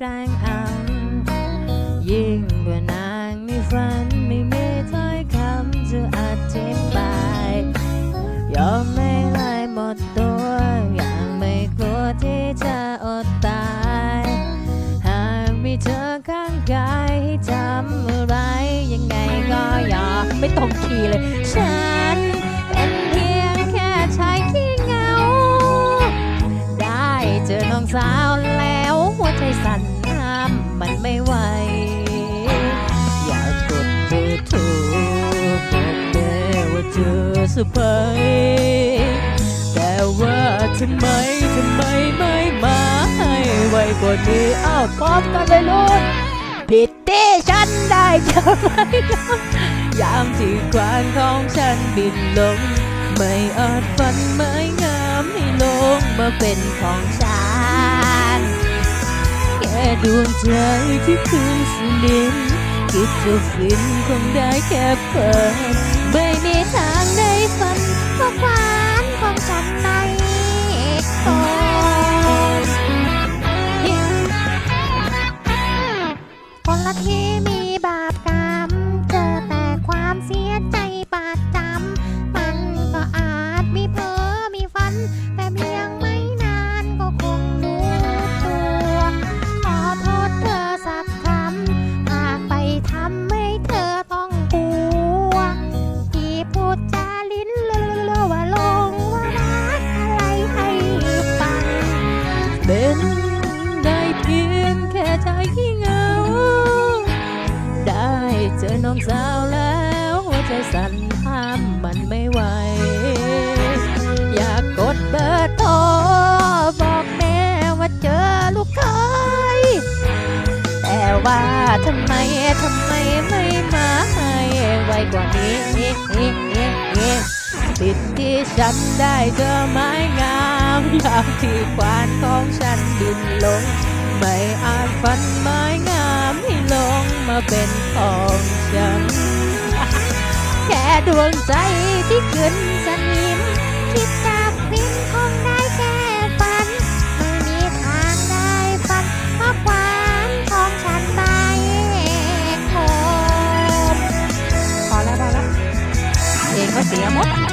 กล้งเอา ยิ่งกว่านางในฝันไม่มีถ้อยคำจะอธิบาย ยอมไม่ลาหมดตัวอย่างไม่กลัวที่จะอดตาย หากมีเธอข้างกายให้ทำอะไรยังไงก็ยอมไม่ตรงขีเลย ฉันเป็นเพียงแค่ชายขี้เงา ได้เจอน้องสาว สั่นห้ามมันไม่ไหว อยากกดเบอร์โทรบอกแม่ว่าเจอสบายแต่ว่าทำไมทำไมไม่มาให้ไวกว่านี้อ้าวพร้อมกันเลยลูกผิดที่ฉันได้จอไหมยามที่ควานของฉันบินลง ไม่อาจฝันไม้งามให้ลงมาเป็นของฉัน ดวงใจที่คืนสนิมคิดจะฟินคงได้แค่เปิ อน้องสาวแล้วหัวใจสั่นห้ามมันไม่ไหว อยากกดเบอร์โทรบอกแม่ว่าเจอลูกเคยแต่ว่าทำไมทำไมไม่มาให้ไวกว่านี้ติดที่ฉันได้เจอไม้งามยามที่ควานของฉันดินลง ไม่อาจฝันไม้งาม มาเป็นของฉัน แค่ดวงใจที่ขึ้นสนิมคิดจากพินคงได้แค่ฝัน ไม่มีทางได้ฝันเพราะความของฉันไม่คมพอแล้วพอแล้วเองก็เสียหมด